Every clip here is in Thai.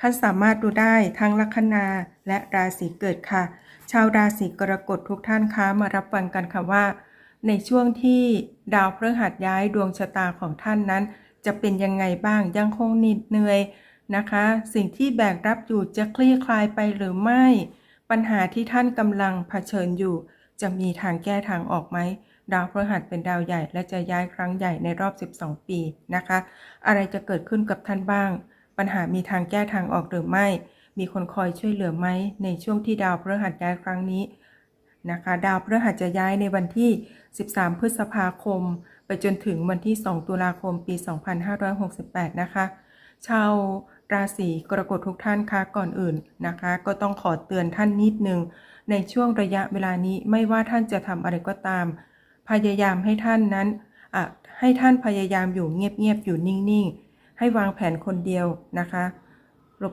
ท่านสามารถดูได้ทั้งลัคนาและราศีเกิดค่ะ ชาวราศีกรกฎทุกท่านคะมารับฟังกันค่ะว่า ในช่วงที่ดาวพฤหัสย้ายดวงชะตาของท่านนั้น จะเป็นยังไงบ้างยังคงหนิดเหนื่อยนะคะ สิ่งที่แบกรับอยู่จะคลี่คลายไปหรือไม่ ปัญหาที่ท่านกำลังเผชิญอยู่ จะมีทางแก้ทางออกไหมดาวพฤหัสเป็นดาวใหญ่และจะย้ายครั้งใหญ่ในรอบ 12 ปีนะคะ อะไรจะเกิดขึ้นกับท่านบ้าง ปัญหามีทางแก้ทางออกหรือไม่ มีคนคอยช่วยเหลือไหม ในช่วงที่ดาวพฤหัสย้ายครั้งนี้นะคะ ดาวพฤหัสจะย้ายในวันที่ 13 พฤษภาคม ไปจนถึงวันที่ 2 ตุลาคมปี 2568 นะคะ ชาวราศีกรกฎทุกท่านคะก่อนอื่นนะคะ ก็ต้องขอเตือนท่านนิดนึง ในช่วงระยะเวลานี้ไม่ว่าท่านจะทำอะไรก็ตาม พยายามให้ท่านนั้นให้ท่านพยายามอยู่เงียบๆอยู่นิ่งๆ ให้วางแผนคนเดียวนะคะ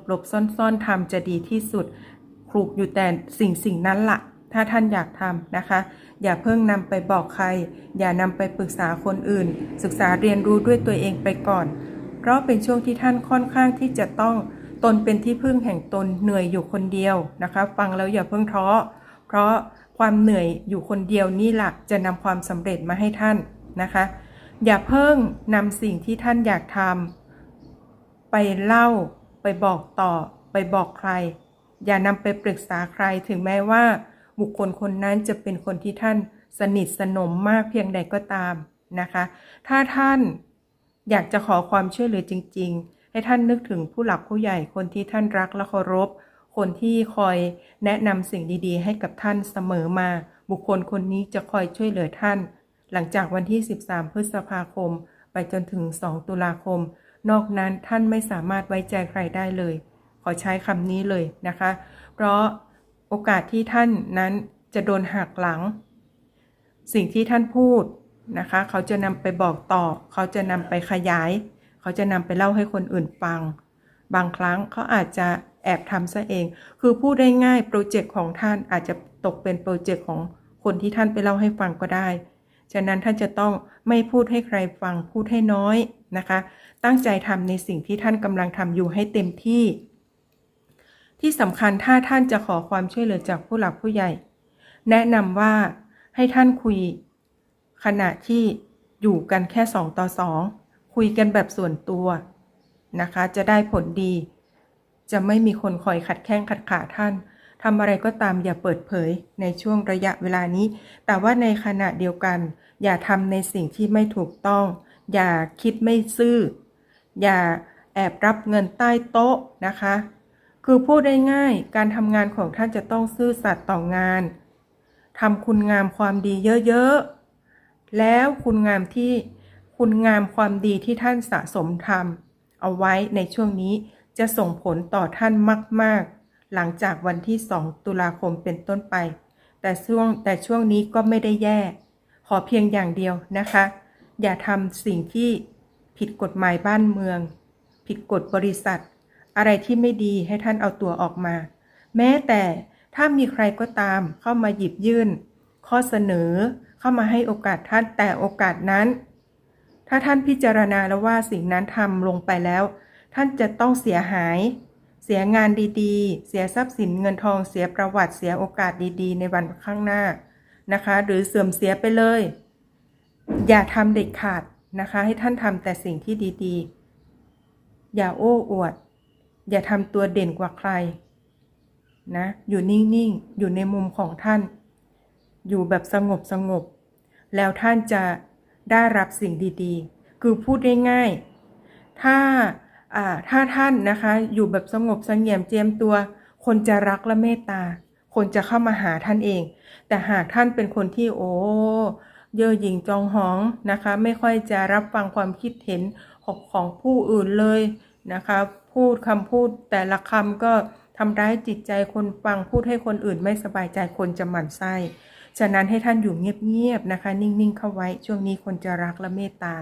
หลบๆซ่อนๆทำจะดีที่สุดคลุกอยู่แต่สิ่งสิ่งนั้นละถ้าท่านอยากทำนะคะ อย่าเพิ่งนำไปบอกใคร อย่านำไปปรึกษาคนอื่น ศึกษาเรียนรู้ด้วยตัวเองไปก่อน เพราะเป็นช่วงที่ท่านค่อนข้างที่จะต้องตนเป็นที่พึ่งแห่งตนเหนื่อยอยู่คนเดียวนะคะ ฟังแล้วอย่าเพิ่งท้อเพราะความเหนื่อยอยู่คนเดียวนี่หละจะนำความสำเร็จมาให้ท่านนะคะ อย่าเพิ่งนำสิ่งที่ท่านอยากทำ ไปเล่า ไปบอกต่อ ไปบอกใคร อย่านำไปปรึกษาใครถึงแม้ว่า บุคคลคนนั้นจะเป็นคนที่ท่านสนิทสนมมากเพียงใดก็ตามนะคะ ถ้าท่านอยากจะขอความช่วยเหลือจริง ๆ ให้ท่านนึกถึงผู้หลักผู้ใหญ่คนที่ท่านรักและเคารพ คนที่คอยแนะนำสิ่งดีๆ ให้กับท่านเสมอมา บุคคลคนนี้จะคอยช่วยเหลือท่าน หลังจากวันที่ 13 พฤษภาคม ไปจนถึง 2 ตุลาคม นอกนั้นท่านไม่สามารถไว้ใจใครได้เลย ขอใช้คำนี้เลยนะคะ เพราะโอกาสที่ท่านนั้นจะโดนหักหลัง สิ่งที่ท่านพูดนะคะ เขาจะนำไปบอกต่อ เขาจะนำไปขยาย เขาจะนำไปเล่าให้คนอื่นฟัง บางครั้งเขาอาจจะแอบทำซะเอง คือพูดได้ง่ายโปรเจกต์ของท่านอาจจะตกเป็นโปรเจกต์ของคนที่ท่านไปเล่าให้ฟังก็ได้ ฉะนั้นท่านจะต้องไม่พูดให้ใครฟังพูดให้น้อยนะคะ ตั้งใจทำในสิ่งที่ท่านกำลังทำอยู่ให้เต็มที่ ที่สำคัญถ้าท่านจะขอความช่วยเหลือจากผู้หลักผู้ใหญ่ แนะนำว่าให้ท่านคุย ขณะที่อยู่กันแค่สองต่อสองคุยกันแบบส่วนตัวนะคะ จะได้ผลดี จะไม่มีคนคอยขัดแข้งขัดขาท่าน ทำอะไรก็ตามอย่าเปิดเผยในช่วงระยะเวลานี้ แต่ว่าในขณะเดียวกัน อย่าทำในสิ่งที่ไม่ถูกต้อง อย่าคิดไม่ซื่อ อย่าแอบรับเงินใต้โต๊ะนะคะ คือพูดได้ง่ายการทำงานของท่านจะต้องซื่อสัตย์ต่องานทำคุณงามความดีเยอะๆ แล้วคุณงามที่คุณงามความดีที่ท่านสะสมทำเอาไว้ในช่วงนี้จะส่งผลต่อท่านมาก ๆ หลังจากวันที่ 2 ตุลาคมเป็นต้นไป แต่ช่วงแต่ช่วงนี้ก็ไม่ได้แย่ ขอเพียงอย่างเดียวนะคะ อย่าทำสิ่งที่ผิดกฎหมายบ้านเมือง ผิดกฎบริษัท อะไรที่ไม่ดีให้ท่านเอาตัวออกมา แม้แต่ถ้ามีใครก็ตามเข้ามาหยิบยื่น ข้อเสนอเข้ามาให้โอกาสท่านแต่โอกาสนั้น ถ้าท่านพิจารณาแล้วว่าสิ่งนั้นทำลงไปแล้ว ท่านจะต้องเสียหาย เสียงานดีๆ เสียทรัพย์สินเงินทอง เสียประวัติ เสียโอกาสดีๆ ในวันข้างหน้านะคะ หรือเสื่อมเสียไปเลย อย่าทำเด็ดขาดนะคะ ให้ท่านทำแต่สิ่งที่ดีๆ อย่าโอ้อวด อย่าทำตัวเด่นกว่าใครนะ อยู่นิ่งๆ อยู่ในมุมของท่าน อยู่แบบสงบสงบ แล้วท่านจะได้รับสิ่งดีๆ คือพูดง่ายๆ ถ้า ถ้าท่านนะคะ อยู่แบบสงบสงี่ยมเจียมตัว คนจะรักและเมตตา คนจะเข้ามาหาท่านเอง แต่หากท่านเป็นคนที่โอ้เย่อหยิ่งจองหองนะคะ ไม่ค่อยจะรับฟังความคิดเห็นของของผู้อื่นเลยนะคะ พูดคำพูดแต่ละคำก็ทำร้ายจิตใจคนฟังพูดให้คนอื่นไม่สบายใจคนจะหมั่นไส้ ฉะนั้นให้ท่านอยู่เงียบๆนะคะ นิ่งๆเข้าไว้ช่วงนี้คนจะรักและเมตตา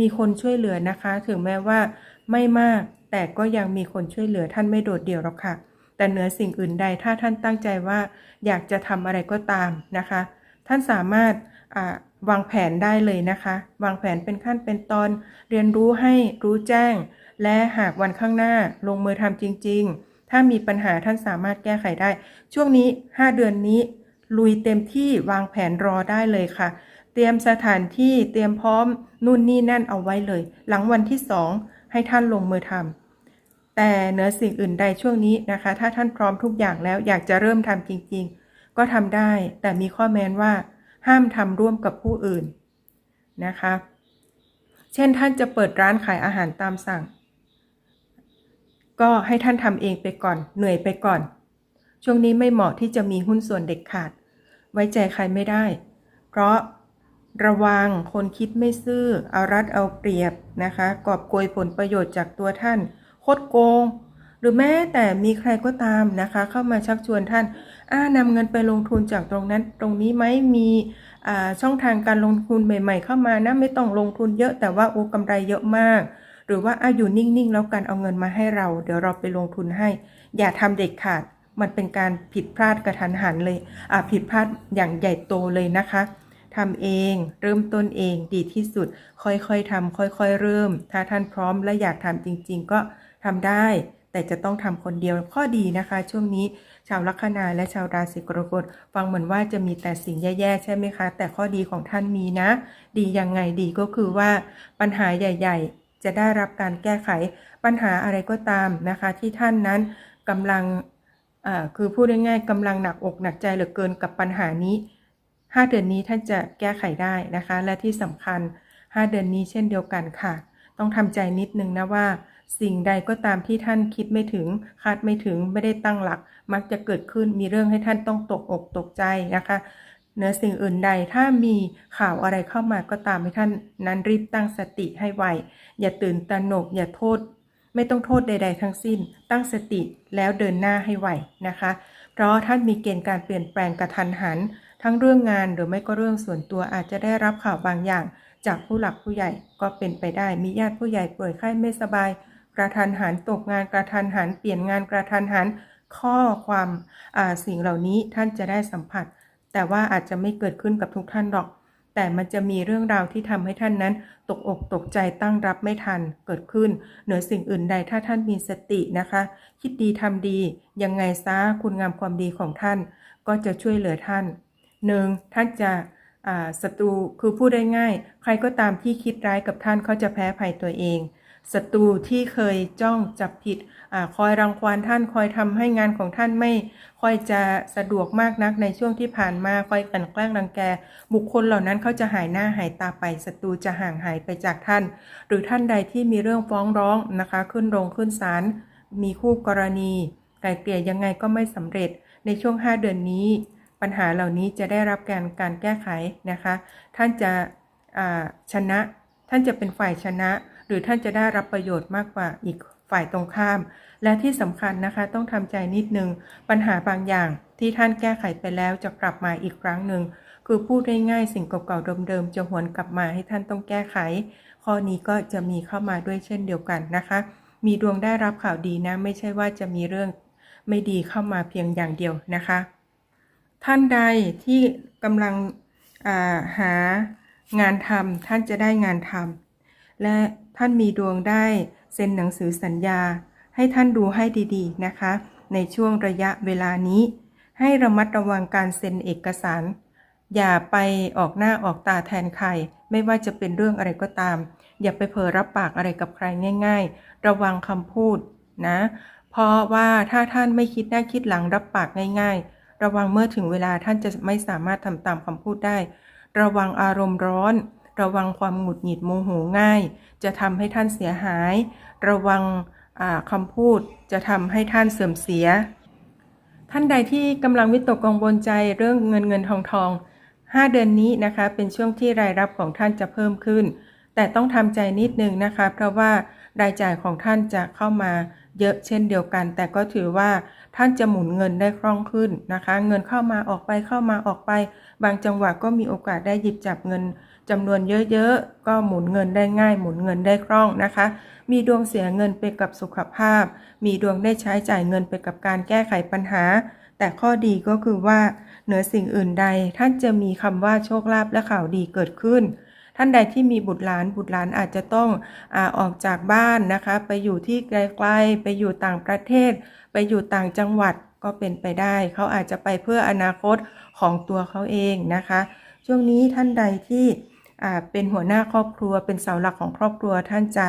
มีคนช่วยเหลือนะคะ ถึงแม้ว่าไม่มาก แต่ก็ยังมีคนช่วยเหลือท่านไม่โดดเดี่ยวหรอกค่ะ แต่เหนือสิ่งอื่นใดถ้าท่านตั้งใจว่าอยากจะทำอะไรก็ตามนะคะ ท่านสามารถวางแผนได้เลยนะคะ วางแผนเป็นขั้นเป็นตอน เรียนรู้ให้รู้แจ้ง และหากวันข้างหน้าลงมือทำจริง ๆ ถ้ามีปัญหาท่านสามารถแก้ไขได้ ช่วงนี้ 5 เดือนนี้ ลุยเต็มที่วางแผนรอได้เลยค่ะ เตรียมสถานที่เตรียมพร้อมนู่นนี่นั่นเอาไว้เลย หลังวันที่2ให้ท่านลงมือทำแต่เหนือสิ่งอื่นใดช่วงนี้นะคะ ถ้าท่านพร้อมทุกอย่างแล้วอยากจะเริ่มทำจริง ๆ ก็ทำได้ แต่มีข้อแม้นว่า ห้ามทำร่วมกับผู้อื่นนะคะ เช่นท่านจะเปิดร้านขายอาหารตามสั่ง ก็ให้ท่านทำเองไปก่อน เหนื่อยไปก่อน ช่วงนี้ไม่เหมาะที่จะมีหุ้นส่วนเด็กขาด ไว้ใจใครไม่ได้ เพราะ ระวังคนคิดไม่ซื่อ เอารัดเอาเปรียบนะคะกอบโกยผลประโยชน์จากตัวท่านโคดโกง หรือแม้แต่มีใครก็ตามนะคะ เข้ามาชักชวนท่านอ่านำเงินไปลงทุนจากตรงนั้น ตรงนี้ไหมมีช่องทางการลงทุนใหม่ ๆ เข้ามานะไม่ต้องลงทุนเยอะแต่ว่าโอ้กำไรเยอะมาก หรือว่าอาอยู่นิ่ง ๆ แล้วกันเอาเงินมาให้เรา เดี๋ยวเราไปลงทุนให้ อย่าทำเด็กขาด มันเป็นการผิดพลาดกระทันหันเลยผิดพลาดอย่างใหญ่โตเลยนะคะ ทำเอง เริ่มต้นเองดีที่สุด ค่อยๆทำค่อยๆ เริ่ม ถ้าท่านพร้อมและอยากทำจริง ๆ ก็ทำได้ แต่จะต้องทำคนเดียวข้อดีนะคะ ช่วงนี้ชาวลัคนาและชาวราศีกรกฎฟังเหมือนว่าจะมีแต่สิ่งแย่ๆใช่ไหมคะ แต่ข้อดีของท่านมีนะ ดียังไงดีก็คือว่าปัญหาใหญ่ ๆ จะได้รับการแก้ไขปัญหาอะไรก็ตามนะคะ ที่ท่านนั้นกำลังคือพูดง่ายๆกำลังหนักอกหนักใจเหลือเกินกับปัญหานี้ 5 เดือนนี้ท่านจะแก้ไขได้นะคะ และที่สำคัญ 5 เดือนนี้เช่นเดียวกันค่ะ ต้องทำใจนิดนึงนะว่า สิ่งใดก็ตามที่ท่านคิดไม่ถึง คาดไม่ถึงไม่ได้ตั้งหลัก มักจะเกิดขึ้นมีเรื่องให้ท่านต้องตกอกตกใจนะคะเนื้อสิ่งอื่นใดถ้ามีข่าวอะไรเข้ามาก็ตามให้ท่านนั้นรีบตั้งสติให้ไว อย่าตื่นตระหนก อย่าโทษ ไม่ต้องโทษใด ๆ ทั้งสิ้น ตั้งสติแล้วเดินหน้าให้ไวนะคะ เพราะท่านมีเกณฑ์การเปลี่ยนแปลงกระทันหัน ทั้งเรื่องงานหรือไม่ก็เรื่องส่วนตัวอาจจะได้รับข่าวบางอย่าง จากผู้หลักผู้ใหญ่ก็เป็นไปได้มีญาติผู้ใหญ่ป่วยไข้ไม่สบาย กระทันหันตกงานกระทันหันเปลี่ยนงานกระทันหันข้อความสิ่งเหล่านี้ท่านจะได้สัมผัส แต่ว่าอาจจะไม่เกิดขึ้นกับทุกท่านหรอก แต่มันจะมีเรื่องราวที่ทำให้ท่านนั้น ตกอกตกใจตั้งรับไม่ทันเกิดขึ้น เหนือสิ่งอื่นใดถ้าท่านมีสตินะคะ คิดดีทำดี ยังไงซะคุณงามความดีของท่าน ก็จะช่วยเหลือท่าน หนึ่งท่านจะศัตรูคือพูดได้ง่าย ใครก็ตามที่คิดร้ายกับท่านเขาจะแพ้ภัยตัวเองศัตรูที่เคยจ้องจับผิดอคอยรังควานท่านคอยทำให้งานของท่านไม่คอยจะสะดวกมากนักในช่วงที่ผ่านมาคอยกันแกล้งรังแก บุคคลเหล่านั้นเขาจะหายหน้าหายตาไปศัตรูจะห่างหายไปจากท่าน หรือท่านใดที่มีเรื่องฟ้องร้องนะคะ ขึ้นโรงขึ้นศาลมีคู่กรณีไกลเกลี่ยยังไงก็ไม่สำเร็จในช่วง 5 เดือนนี้ ปัญหาเหล่านี้จะได้รับการการแก้ไขนะคะ ท่านจะชนะ ท่านจะเป็นฝ่ายชนะ หรือท่านจะได้รับประโยชน์มากกว่าอีกฝ่ายตรงข้าม และที่สำคัญนะคะต้องทำใจนิดนึง ปัญหาบางอย่างที่ท่านแก้ไขไปแล้วจะกลับมาอีกครั้งหนึ่งคือพูดง่ายๆสิ่งเก่าๆเดิมๆจะหวนกลับมาให้ท่านต้องแก้ไข ข้อนี้ก็จะมีเข้ามาด้วยเช่นเดียวกันนะคะ มีดวงได้รับข่าวดีนะ ไม่ใช่ว่าจะมีเรื่องไม่ดีเข้ามาเพียงอย่างเดียวนะคะ ท่านใดที่กำลังหางานทำท่านจะได้งานทำและท่านมีดวงได้เซ็นหนังสือสัญญา ให้ท่านดูให้ดีๆนะคะ ในช่วงระยะเวลานี้ ให้ระมัดระวังการเซ็นเอกสาร อย่าไปออกหน้าออกตาแทนใคร ไม่ว่าจะเป็นเรื่องอะไรก็ตาม อย่าไปเผลอรับปากอะไรกับใครง่าย ๆ ระวังคำพูดนะ เพราะว่าถ้าท่านไม่คิดหน้าคิดหลังรับปากง่าย ๆ ระวังเมื่อถึงเวลาท่านจะไม่สามารถทำตามคำพูดได้ ระวังอารมณ์ร้อน ระวังความหงุดหงิดโมโหง่าย จะทำให้ท่านเสียหาย ระวังคำพูดจะทำให้ท่านเสื่อมเสีย ท่านใดที่กำลังวิตกกังวลใจเรื่องเงินเงินทองทอง5เดือนนี้นะคะเป็นช่วงที่รายรับของท่านจะเพิ่มขึ้น แต่ต้องทำใจนิดนึงนะคะ เพราะว่ารายจ่ายของท่านจะเข้ามา เยอะเช่นเดียวกัน แต่ก็ถือว่าท่านจะหมุนเงินได้คล่องขึ้นนะคะ เงินเข้ามาออกไปเข้ามาออกไป บางจังหวะก็มีโอกาสได้หยิบจับเงินจำนวนเยอะๆ ก็หมุนเงินได้ง่าย หมุนเงินได้คล่องนะคะ มีดวงเสียเงินไปกับสุขภาพ มีดวงได้ใช้จ่ายเงินไปกับการแก้ไขปัญหา แต่ข้อดีก็คือว่า เหนือสิ่งอื่นใดท่านจะมีคำว่าโชคลาภและข่าวดีเกิดขึ้น ท่านใดที่มีบุตรหลานบุตรหลานอาจจะต้องอออกจากบ้านนะคะ ไปอยู่ที่ไกลๆไปอยู่ต่างประเทศ ไปอยู่ต่างจังหวัดก็เป็นไปได้ เขาอาจจะไปเพื่ออนาคตของตัวเขาเองนะคะ ช่วงนี้ท่านใดที่เป็นหัวหน้าครอบครัว เป็นเสาหลักของครอบครัวท่านจะ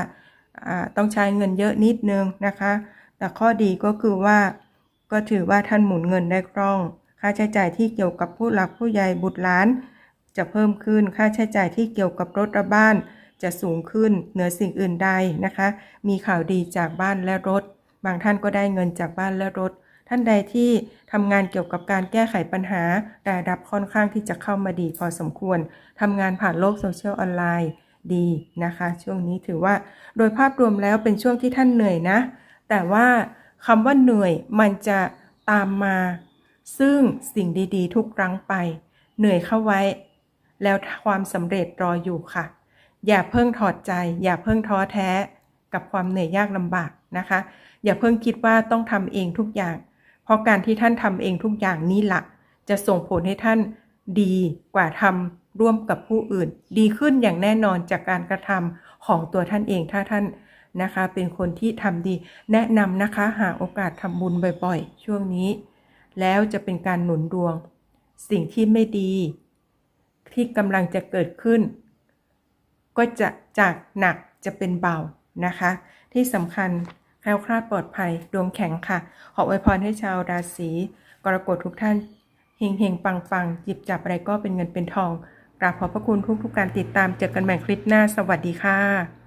ต้องใช้เงินเยอะนิดนึงนะคะ แต่ข้อดีก็คือว่าก็ถือว่าท่านหมุนเงินได้คล่อง ค่าใช้จ่ายที่เกี่ยวกับผู้หลักผู้ใหญ่บุตรหลาน จะเพิ่มขึ้นค่าใช้จ่ายที่เกี่ยวกับรถและบ้าน จะสูงขึ้นเหนือสิ่งอื่นใดนะคะ มีข่าวดีจากบ้านและรถ บางท่านก็ได้เงินจากบ้านและรถ ท่านใดที่ทำงานเกี่ยวกับการแก้ไขปัญหา รายรับค่อนข้างที่จะเข้ามาดีพอสมควรทำงานผ่านโลกโซเชียลออนไลน์ดีนะคะ ช่วงนี้ถือว่าโดยภาพรวมแล้วเป็นช่วงที่ท่านเหนื่อยนะ แต่ว่าคำว่าเหนื่อยมันจะตามมา ซึ่งสิ่งดีๆ ทุกครั้งไป เหนื่อยเข้าไว้ แล้วความสำเร็จรออยู่ค่ะ อย่าเพิ่งถอดใจ อย่าเพิ่งท้อแท้กับความเหนื่อยยากลำบากนะคะ อย่าเพิ่งคิดว่าต้องทำเองทุกอย่าง เพราะการที่ท่านทำเองทุกอย่างนี่แหละจะส่งผลให้ท่านดีกว่าทำร่วมกับผู้อื่น ดีขึ้นอย่างแน่นอนจากการกระทำของตัวท่านเองถ้าท่านนะคะ เป็นคนที่ทำดี แนะนำนะคะหาโอกาสทำบุญบ่อยๆ ช่วงนี้ แล้วจะเป็นการหนุนดวง สิ่งที่ไม่ดี ที่กำลังจะเกิดขึ้น ก็จะจากหนักจะเป็นเบานะคะ ที่สำคัญแคล้วคลาดปลอดภัยดวงแข็งค่ะ ขออวยพรให้ชาวราศีกรกฎทุกท่านเฮงเฮงปังปังหยิบจับอะไรก็เป็นเงินเป็นทองกราบขอบพระคุณทุกทุกการติดตามเจอกันใหม่คลิปหน้าสวัสดีค่ะ